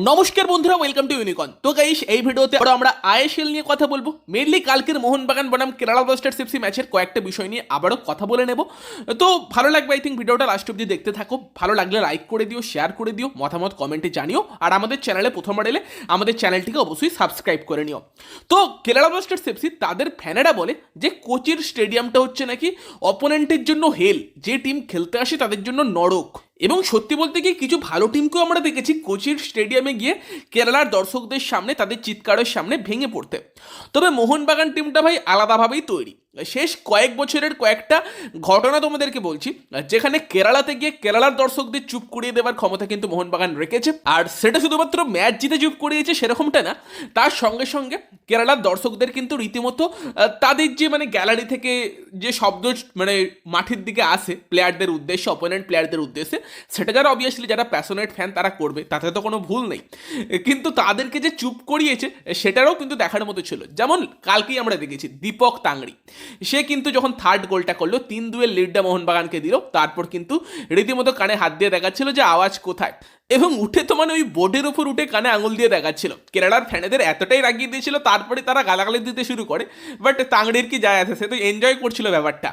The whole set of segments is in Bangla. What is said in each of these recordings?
নমস্কার বন্ধুরা ওয়েলকাম টু ইউনিকন তো গাইস এই ভিডিওতে আমরা আইএসএল নিয়ে কথা বলব। মেনলি কালকের মোহনবাগান বনাম কেরালা ব্লাস্টার্স এফসি ম্যাচের কয়েকটা বিষয় নিয়ে আবারও কথা বলে নেব। তো ভালো লাগবে আই থিঙ্ক ভিডিওটা লাস্ট অব্দি দেখতে থাকো। ভালো লাগলে লাইক করে দিও শেয়ার করে দিও, মতামত কমেন্টে জানিও। আর আমাদের চ্যানেলে প্রথমবার এলে আমাদের চ্যানেলটিকে অবশ্যই সাবস্ক্রাইব করে নিও। তো কেরালা ব্লাস্টার্স এফসি তাদের ফ্যানেরা বলে যে, কোচির স্টেডিয়ামটা হচ্ছে নাকি অপোনেন্টের জন্য হেল যে টিম খেলতে আসে তাদের জন্য নরক। এবং সত্যি বলতে গিয়ে কিছু ভালো টিমকেও আমরা দেখেছি কোচির স্টেডিয়ামে গিয়ে কেরালার দর্শকদের সামনে, তাদের চিৎকারের সামনে ভেঙে পড়তে। তবে মোহনবাগান টিমটা ভাই আলাদাভাবেই তৈরি। শেষ কয়েক বছরের কয়েকটা ঘটনা তোমাদেরকে বলছি। যেখানে কেরালাতে গিয়ে কেরালার দর্শকদের চুপ করিয়ে দেওয়ার ক্ষমতা কিন্তু মোহনবাগান রেখেছে। আর সেটা শুধুমাত্র ম্যাচ জিতে চুপ করিয়েছে সেরকমটা না, তার সঙ্গে সঙ্গে কেরালার দর্শকদের কিন্তু রীতিমতো তাদের যে মানে গ্যালারি থেকে যে শব্দ মানে মাঠের দিকে আসে প্লেয়ারদের উদ্দেশ্যে অপোনেন্ট প্লেয়ারদের উদ্দেশ্যে, সেটা যারা অবভিয়াসলি যারা প্যাশনেট ফ্যান তারা করবে, তাতে তো কোনো ভুল নেই। কিন্তু তাদেরকে যে চুপ করিয়েছে, সেটারও কিন্তু দেখার মতো ছিল। যেমন কালকেই আমরা দেখেছি দীপক তাংড়ি। সে কিন্তু যখন থার্ড গোলটা করল, তিন দুয়ের লিডটা মোহনবাগানকে দিল। তারপর কিন্তু রীতিমতো কানে হাত দিয়ে দেখাচ্ছিল যে আওয়াজ কোথায়। এবং উঠে তো মানে ওই বোর্ডের উপর উঠে কানে আঙুল দিয়ে দেখাচ্ছিল। কেরালার ফ্যানেদের এতটাই রাগিয়ে দিয়েছিল, তারপরে তারা গালাগালি দিতে শুরু করে বাট তাংড়ির কি যায় আছে, সে তো এনজয় করছিল ব্যাপারটা।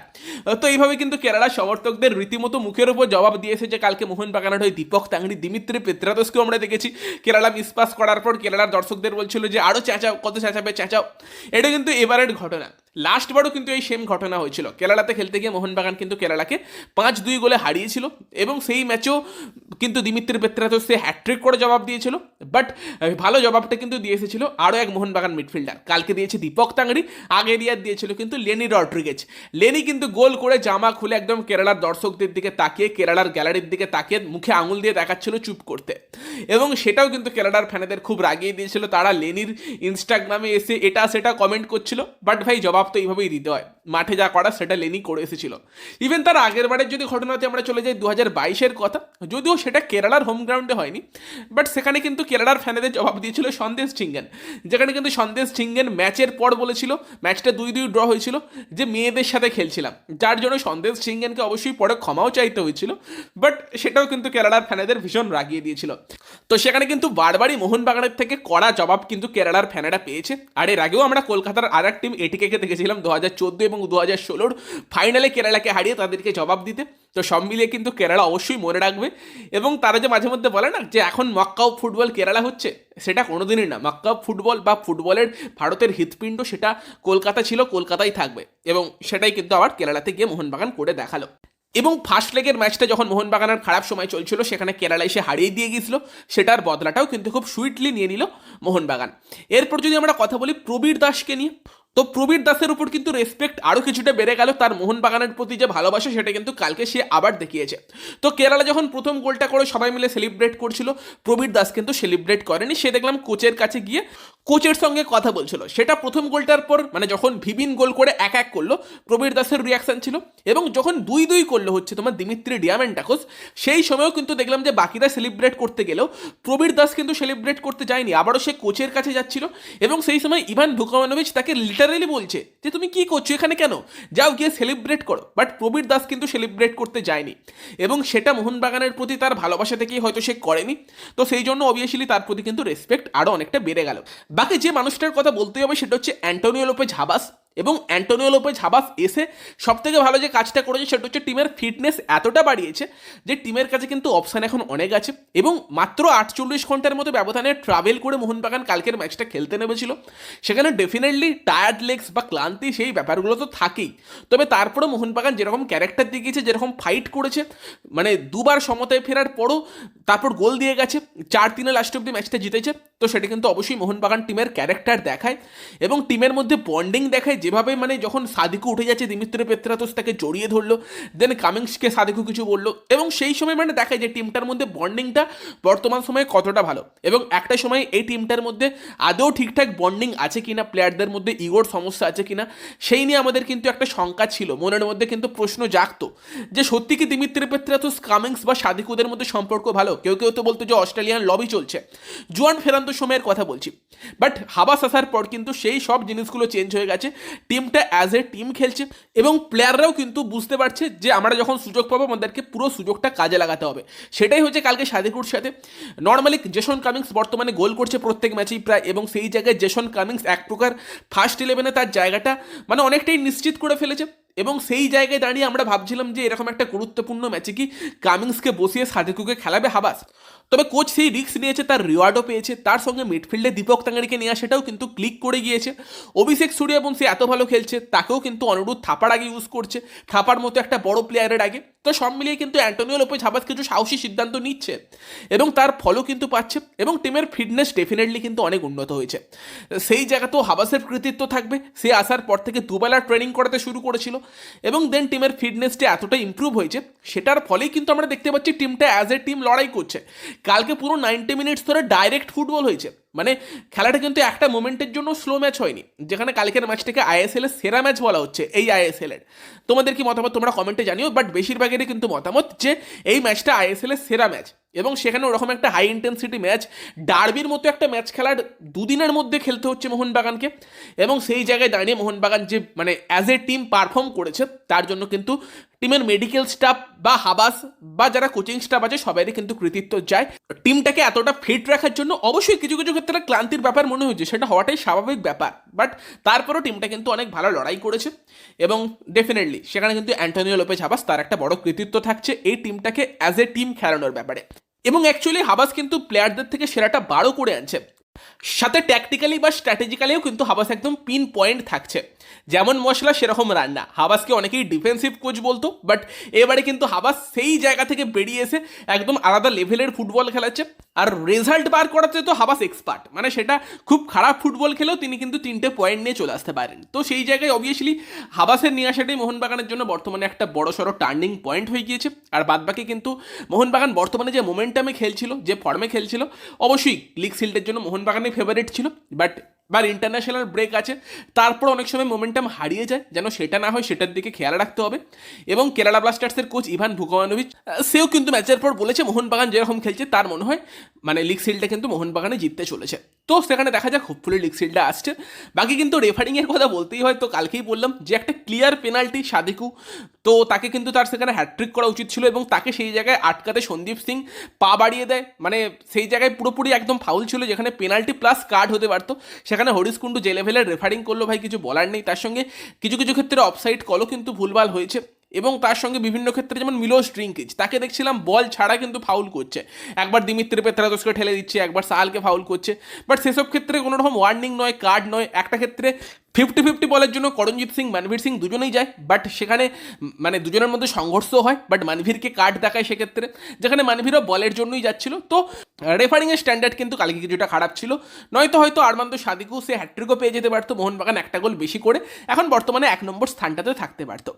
তো এইভাবে কিন্তু কেরালার সমর্থকদের রীতিমতো মুখের উপর জবাব দিয়ে এসেছে কালকে মোহনবাগানের ওই দীপক তাংড়ি দিমিত্রি পেত্রাদোসকেও আমরা দেখেছি। কেরালা মিসপাস করার পর কেরালার দর্শকদের বলছিল যে আরও চেঁচাও, কত চেঁচাবে, চেঁচাও। এটা কিন্তু এবারের ঘটনা। লাস্ট বারও কিন্তু এই সেম ঘটনা হয়েছিল। কেরালাতে খেলতে গিয়ে মোহনবাগান কিন্তু কেরালাকে পাঁচ দুই গোলে হারিয়েছিল, এবং সেই ম্যাচেও কিন্তু দিমিত্রি পেত্রাদোস সে হ্যাট্রিক করে জবাব দিয়েছিল বাট ভালো জবাবটা কিন্তু দিয়ে এসেছিল আরও এক মোহনবাগান মিডফিল্ডার কালকে দিয়েছে দীপক তাংড়ি, আগে দিয়ার দিয়েছিল কিন্তু লেনি রড্রিগেজ। লেনি কিন্তু গোল করে জামা খুলে একদম কেরালার দর্শকদের দিকে তাকিয়ে, কেরালার গ্যালারির দিকে তাকিয়ে মুখে আঙুল দিয়ে দেখাচ্ছিল চুপ করতে। এবং সেটাও কিন্তু কেরালার ফ্যানেদের খুব রাগিয়ে দিয়েছিল, তারা লেনির ইনস্টাগ্রামে এসে এটা সেটা কমেন্ট করছিল বাট ভাই জবাব তো এইভাবেই দিতে হয়। মাঠে যা করা সেটা লেনি করে এসেছিল। ইভেন তার আগের বারের যদি ঘটনাতে আমরা চলে যাই দু হাজার বাইশের কথা, যদিও সেটা কেরালার হোম গ্রাউন্ডে হয়নি বাট সেখানে কিন্তু কেরালার ফ্যানেদের জবাব দিয়েছিল সন্দেশ ছিঙ্গেন যেখানে কিন্তু সন্দেশ ছিঙ্গেন ম্যাচের পর বলেছিল ম্যাচটা দুই দুই ড্র হয়েছিল, যে মেয়েদের সাথে খেলছিলাম। যার জন্য সন্দেশ সিংগেনকে অবশ্যই পরে ক্ষমাও চাইতে হয়েছিল বাট সেটাও কিন্তু কেরালার ফ্যানেদের ভীষণ রাগিয়ে দিয়েছিল। তো সেখানে কিন্তু বারবারই মোহনবাগানের থেকে কড়া জবাব কিন্তু কেরালার ফ্যানেরা পেয়েছে। আর এর আগেও আমরা কলকাতার আর এক টিম এটিকে দেখেছিলাম দু হাজার চোদ্দ এবং দু হাজার ষোলোর। ফাইনালে কেরালাকে হারিয়ে তাদেরকে জবাব দিতে। তো সব মিলিয়ে কিন্তু কেরালা অবশ্যই মনে রাখবে। এবং তারা যে মাঝে মধ্যে বলে না, যে এখন মক্কাও ফুটবল কেরালা হচ্ছে, সেটা কোনোদিনই না। মক্কা ফুটবল বা ফুটবলের ভারতের হৃৎপিণ্ড সেটা কলকাতা ছিল কলকাতায় থাকবে। এবং সেটাই কিন্তু আবার কেরালাতে গিয়ে মোহনবাগান করে দেখাল। এবং ফার্স্ট লেগের ম্যাচটা যখন মোহনবাগানের খারাপ সময় চলছিল, সেখানে কেরালা এসে হারিয়ে দিয়ে গিয়েছিল, সেটার বদলাটাও কিন্তু খুব সুইটলি নিয়ে নিল মোহনবাগান। এরপর যদি আমরা কথা বলি প্রবীর দাসকে নিয়ে তো প্রবীর দাসের উপর কিন্তু রেসপেক্ট আরও কিছুটা বেড়ে গেল। তার মোহনবাগানের প্রতি যে ভালোবাসা, সেটা কিন্তু কালকে সে আবার দেখিয়েছে। তো কেরালা যখন প্রথম গোলটা করে সবাই মিলে সেলিব্রেট করছিল, প্রবীর দাস কিন্তু সেলিব্রেট করেনি। সে দেখলাম কোচের কাছে গিয়ে কোচের সঙ্গে কথা বলছিল। সেটা প্রথম গোলটার পর মানে যখন ভিবিন গোল করে এক এক করল, প্রবীর দাসের রিয়াকশন ছিল এবং যখন দুই দুই করল হচ্ছে তোমার দিমিত্রি ডিয়ামেন্টাকোস, সেই সময়ও কিন্তু দেখলাম যে বাকিরা সেলিব্রেট করতে গেলেও প্রবীর দাস কিন্তু সেলিব্রেট করতে যায়নি। আবারও সে কোচের কাছে যাচ্ছিল এবং সেই সময় ইভান ভুকামানোভিচ তাকে লিটারেলি বলছে যে তুমি কি করছ এখানে কেন? যাও গিয়ে সেলিব্রেট করো। বাট প্রবীর দাস কিন্তু সেলিব্রেট করতে যায়নি। এবং সেটা মোহনবাগানের প্রতি তার ভালোবাসা থেকেই হয়তো সে করেনি। তো সেই জন্য অবভিয়াসলি তার প্রতি কিন্তু রেসপেক্ট আরও অনেকটা বেড়ে গেল। বাকি যে মানুষটার কথা বলতেই হবে সেটা হচ্ছে অ্যান্টোনিও লোপে হাবাস এবং অ্যান্টোনিও লোপেজ হাবাস এসে সব থেকে ভালো যে কাজটা করেছে সেটা হচ্ছে টিমের ফিটনেস এতটা বাড়িয়েছে যে টিমের কাছে কিন্তু অপশান এখন অনেক আছে এবং মাত্র আটচল্লিশ ঘণ্টার মতো ব্যবধানে ট্রাভেল করে মোহনবাগান কালকের ম্যাচটা খেলতে নেমেছিল। সেখানে ডেফিনেটলি টায়ার্ড লেগস বা ক্লান্তি সেই ব্যাপারগুলো তো থাকেই। তবে তারপরে মোহনবাগান যেরকম ক্যারেক্টার দেখিয়েছে, যেরকম ফাইট করেছে মানে দুবার সমতায় ফেরার পরও তারপর গোল দিয়ে গেছে চার তিনে লাস্ট অব্দি ম্যাচটা জিতেছে। তো সেটা কিন্তু অবশ্যই মোহনবাগান টিমের ক্যারেক্টার দেখায় এবং টিমের মধ্যে বন্ডিং দেখায়। যেভাবে মানে যখন সাদিকু উঠে যাচ্ছে, দিমিত্র পেত্রাতোস তাকে জড়িয়ে ধরলো দেন কামিংসকে সাদিকু কিছু বলল এবং সেই সময় মানে দেখায় যে টিমটার মধ্যে বন্ডিংটা বর্তমান সময়ে কতটা ভালো। এবং একটা সময় এই টিমটার মধ্যে আদৌ ঠিকঠাক বন্ডিং আছে কিনা প্লেয়ারদের মধ্যে ইগোর সমস্যা আছে কিনা, সেই নিয়ে আমাদের কিন্তু একটা শঙ্কা ছিল। মনের মধ্যে কিন্তু প্রশ্ন জাগতো যে সত্যি কি দিমিত্রি পেত্রাতোস কামিংস বা সাদিকুদের মধ্যে সম্পর্ক ভালো? কেউ কেউ তো বলতো যে অস্ট্রেলিয়ান লবি চলছে। জুয়ান ফেরান্দো সময়ের কথা বলছি। বাট হাবাস আসার পর কিন্তু সেই সব জিনিসগুলো চেঞ্জ হয়ে গেছে। টিমটা অ্যাজ এ টিম খেলছে এবং প্লেয়াররাও কিন্তু বুঝতে পারছে যে আমরা যখন সুযোগ পাবো, আমাদেরকে পুরো সুযোগটা কাজে লাগাতে হবে। সেটাই হচ্ছে কালকে সাদেকুর সাথে। নর্মালি জেসন কামিংস বর্তমানে গোল করছে প্রত্যেক ম্যাচেই প্রায় এবং সেই জায়গায় জেসন কামিংস এক প্রকার ফার্স্ট ইলেভেনে তার জায়গাটা মানে অনেকটাই নিশ্চিত করে ফেলেছে। এবং সেই জায়গায় দাঁড়িয়ে আমরা ভাবছিলাম যে এরকম একটা গুরুত্বপূর্ণ ম্যাচে কি কামিংসকে বসিয়ে সাদেকুকে খেলাবে হাবাস। তবে কোচ সেই রিক্স নিয়েছে, তার রিওয়ার্ডও পেয়েছে, তার সঙ্গে মিডফিল্ডে দীপক তাঙ্গারিকে নেওয়া সেটাও কিন্তু ক্লিক করে গিয়েছে। অভিষেক সূর্য এবং সে এত ভালো খেলছে, তাকেও কিন্তু অনুরোধ থাপার আগে ইউজ করছে। থাপার মতো একটা বড় প্লেয়ারের আগে। তো সব মিলিয়ে কিন্তু অ্যান্টোনিও লোপেজ হাবাস কিছু সাহসী সিদ্ধান্ত নিচ্ছে। এবং তার ফলও কিন্তু পাচ্ছে এবং টিমের ফিটনেস ডেফিনেটলি কিন্তু অনেক উন্নত হয়েছে। সেই জায়গাতেও হাবাসের কৃতিত্ব থাকবে, সে আসার পর থেকে দুবেলা ট্রেনিং করাতে শুরু করেছিল এবং দেন টিমের ফিটনেসটা এতটা ইম্প্রুভ হয়েছে, সেটার ফলেই কিন্তু আমরা দেখতে পাচ্ছি টিমটা অ্যাজ এ টিম লড়াই করছে। কালকে পুরো নাইনটি মিনিটস ধরে ডাইরেক্ট ফুটবল হয়েছে। মানে খেলাটা কিন্তু একটা মোমেন্টের জন্য স্লো ম্যাচ হয়নি। যেখানে কালকের ম্যাচটাকে আইএসএল এর সেরা ম্যাচ বলা হচ্ছে এই আইএসএল এর। তোমাদের কি মতামত তোমরা কমেন্টে জানিও বাট বেশিরভাগেরই কিন্তু মতামত যে এই ম্যাচটা আইএসএল এর সেরা ম্যাচ এবং সেখানে ওরকম একটা হাই ইন্টেন্সিটি ম্যাচ ডার্বির মতো একটা ম্যাচ খেলার দুদিনের মধ্যে খেলতে হচ্ছে মোহনবাগানকে। এবং সেই জায়গায় দাঁড়িয়ে মোহনবাগান যে মানে অ্যাজ এ টিম পারফর্ম করেছে, তার জন্য কিন্তু টিমের মেডিকেল স্টাফ বা হাবাস বা যারা কোচিং স্টাফ আছে সবারই কিন্তু কৃতিত্ব যায়। টিমটাকে এতটা ফিট রাখার জন্য অবশ্যই কিছু কিছু ক্ষেত্রে ক্লান্তির ব্যাপার মনে হয়েছে, সেটা হওয়াটাই স্বাভাবিক ব্যাপার। বাট তারপরও টিমটা কিন্তু অনেক ভালো লড়াই করেছে এবং ডেফিনেটলি সেখানে কিন্তু অ্যান্টোনিও লোপেজ হাবাস তার একটা বড় কৃতিত্ব থাকছে এই টিমটাকে অ্যাজ এ টিম খেলানোর ব্যাপারে। এবং অ্যাকচুয়ালি হাবাস কিন্তু প্লেয়ারদের থেকে সেরাটা বারো করে আনছে। সাথে ট্যাকটিক্যালি বা স্ট্র্যাটেজিক্যালিও কিন্তু হাবাস একদম পিন পয়েন্ট থাকছে। যেমন মশলা, সেরকম রান্না হাবাসকে অনেকেই ডিফেন্সিভ কোচ বলতো বাট এবারে কিন্তু হাবাস সেই জায়গা থেকে বেরিয়ে এসে একদম আলাদা লেভেলের ফুটবল খেলাচ্ছে। আর রেজাল্ট বার করাতে তো হাবাস এক্সপার্ট মানে সেটা খুব খারাপ ফুটবল খেলেও তিনি কিন্তু তিনটে পয়েন্ট নিয়ে চলে আসতে পারেন। তো সেই জায়গায় অবভিয়াসলি হাবাসের নিয়ে আসাটাই মোহনবাগানের জন্য বর্তমানে একটা বড় সড়ো টার্নিং পয়েন্ট হয়ে গিয়েছে। আর বাদবাকি কিন্তু মোহনবাগান বর্তমানে যে মোমেন্টামে খেলছিল, যে ফর্মে খেলছিল, অবশ্যই লিগ সিল্ডের জন্য মোহনবাগানের ফেভারিট ছিল। বাট বা ইন্টারন্যাশনাল ব্রেক আছে, তারপর অনেক সময় মোমেন্টাম হারিয়ে যায়, যেন সেটা না হয় সেটার দিকে খেয়াল রাখতে হবে। এবং কেরালা ব্লাস্টার্সের কোচ ইভান ভুকমানোভিচ সেও কিন্তু ম্যাচের পর বলেছে, মোহনবাগান যেরকম খেলছে, তার মনে হয় মানে লিগ সিলটা কিন্তু মোহনবাগানে জিততে চলেছে। তো সেখানে দেখা যাক হোপফুলি লিগ সিলটা আসছে। বাকি কিন্তু রেফারিংয়ের কথা বলতেই হয়, তো কালকেই বললাম যে একটা ক্লিয়ার পেনাল্টি সাদিকু। তো তাকে কিন্তু তার সেখানে হ্যাট্রিক করা উচিত ছিল এবং তাকে সেই জায়গায় আটকাতে সন্দীপ সিং পা বাড়িয়ে দেয়। মানে সেই জায়গায় পুরোপুরি একদম ফাউল ছিল, যেখানে পেনাল্টি প্লাস কার্ড হতে পারতো। সেখানে হরিশ কুন্ডু যে লেভেলের রেফারিং করল, ভাই, কিছু বলার নেই। তার সঙ্গে কিছু কিছু ক্ষেত্রে অফসাইড কলও কিন্তু ভুলভাল হয়েছে। এবং তার সঙ্গে বিভিন্ন ক্ষেত্রে যেমন মিলোস ড্রিঙ্কিজ তাকে দেখছিলাম বল ছাড়া কিন্তু ফাউল করছে। একবার দিমিত্রি পেত্রাদোসকে ঠেলে দিচ্ছে, একবার সাহালকে ফাউল করছে। বাট সেসব ক্ষেত্রে কোনো রকম ওয়ার্নিং নয় কার্ড নয়, একটা ক্ষেত্রে ফিফটি ফিফটি বলের জন্য করণজিৎ সিং মানভীর সিং দুজনেই যায় বাট সেখানে মানে দুজনের মধ্যে সংঘর্ষ হয় বাট মানভীরকে কার্ড দেখায় সেক্ষেত্রে, যেখানে মানভীরও বলের জন্যই যাচ্ছিল। তো, রেফারিংয়ের স্ট্যান্ডার্ড কিন্তু কালকে কিছুটা খারাপ ছিল। নয়তো হয়তো আরমান্দ সাদিকু সে হ্যাট্রিকও পেয়ে যেতে পারতো, মোহনবাগান একটা গোল বেশি করে, এখন বর্তমানে এক নম্বর স্থানটাতে থাকতে পারতো।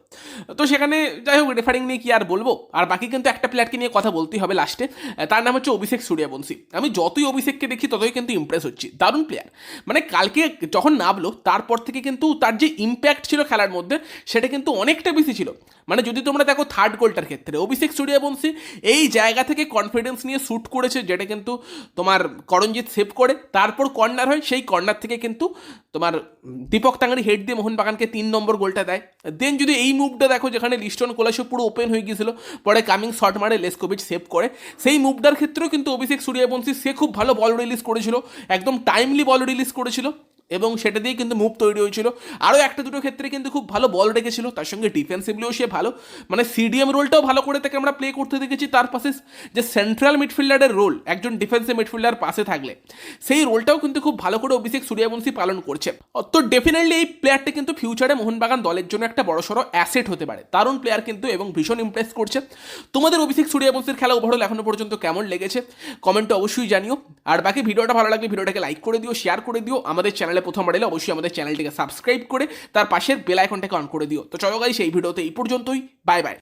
তো সেখানে যাই হোক, রেফারিং নিয়ে কি আর বলব? আর বাকি কিন্তু একটা প্লেয়ারকে নিয়ে কথা বলতেই হবে লাস্টে তার নাম হচ্ছে অভিষেক সূর্যবংশী। আমি যতই অভিষেককে দেখি, ততই কিন্তু ইমপ্রেস হচ্ছি। দারুণ প্লেয়ার মানে কালকে যখন নামলো, তারপর থেকে কিন্তু তার যে ইম্প্যাক্ট ছিল খেলার মধ্যে, সেটা কিন্তু অনেকটা বেশি ছিল। মানে যদি তোমরা দেখো থার্ড গোলটার ক্ষেত্রে, অভিষেক সূর্যবংশী এই জায়গা থেকে কনফিডেন্স নিয়ে শ্যুট করেছে, যেটা কিন্তু তোমার করণজিৎ সেভ করে। তারপর কর্নার হয়, সেই কর্নার থেকে কিন্তু তোমার দীপক তাঙ্গারি হেড দিয়ে মোহনবাগানকে তিন নম্বর গোলটা দেয়। দেন যদি এই মুভটা দেখো, যেখানে লিস্টন কোলাসো পুরো ওপেন হয়ে গিয়েছিল, পরে কামিং শট মারে লেসকোভিচ সেভ করে। সেই মুভটার ক্ষেত্রেও কিন্তু অভিষেক সূর্যবংশী, সে খুব ভালো বল রিলিজ করেছিল, একদম টাইমলি বল রিলিজ করেছিল। এবং সেটা দিয়ে কিন্তু মুভ তৈরি হয়েছিল। আরও একটা দুটো ক্ষেত্রে কিন্তু খুব ভালো বল রেখেছিল, তার সঙ্গে ডিফেন্সিভলিও সে ভালো। মানে সিডিএম রোলটাও ভালো করে তাকে আমরা প্লে করতে দেখেছি, তার পাশে যে সেন্ট্রাল মিডফিল্ডারের রোল একজন ডিফেন্সিভ মিডফিল্ডার পাশে থাকলে। সেই রোলটাও কিন্তু খুব ভালো করে অভিষেক সূর্যবংশী পালন করছে। তো ডেফিনেটলি এই প্লেয়ারটা কিন্তু ফিউচারে মোহনবাগান দলের জন্য একটা বড়সড় অ্যাসেট হতে পারে। দারুণ প্লেয়ার কিন্তু এবং ভীষণ ইমপ্রেস করছে। তোমাদের অভিষেক সূর্যবংশীর খেলা ওভারঅল এখনও পর্যন্ত কেমন লেগেছে? কমেন্টে অবশ্যই জানিও। আর বাকি ভিডিওটা ভালো লাগলে ভিডিওটাকে লাইক করে দিও শেয়ার করে দিও। আমাদের চ্যানেলে প্রথম বাড়িলে অবশ্যই আমাদের চ্যানেলটিকে সাবস্ক্রাইব করে তার পাশের বেল আইকনটাকে অন করে দিও। তো চলো গাই সেই ভিডিওতে এই পর্যন্তই। Bye bye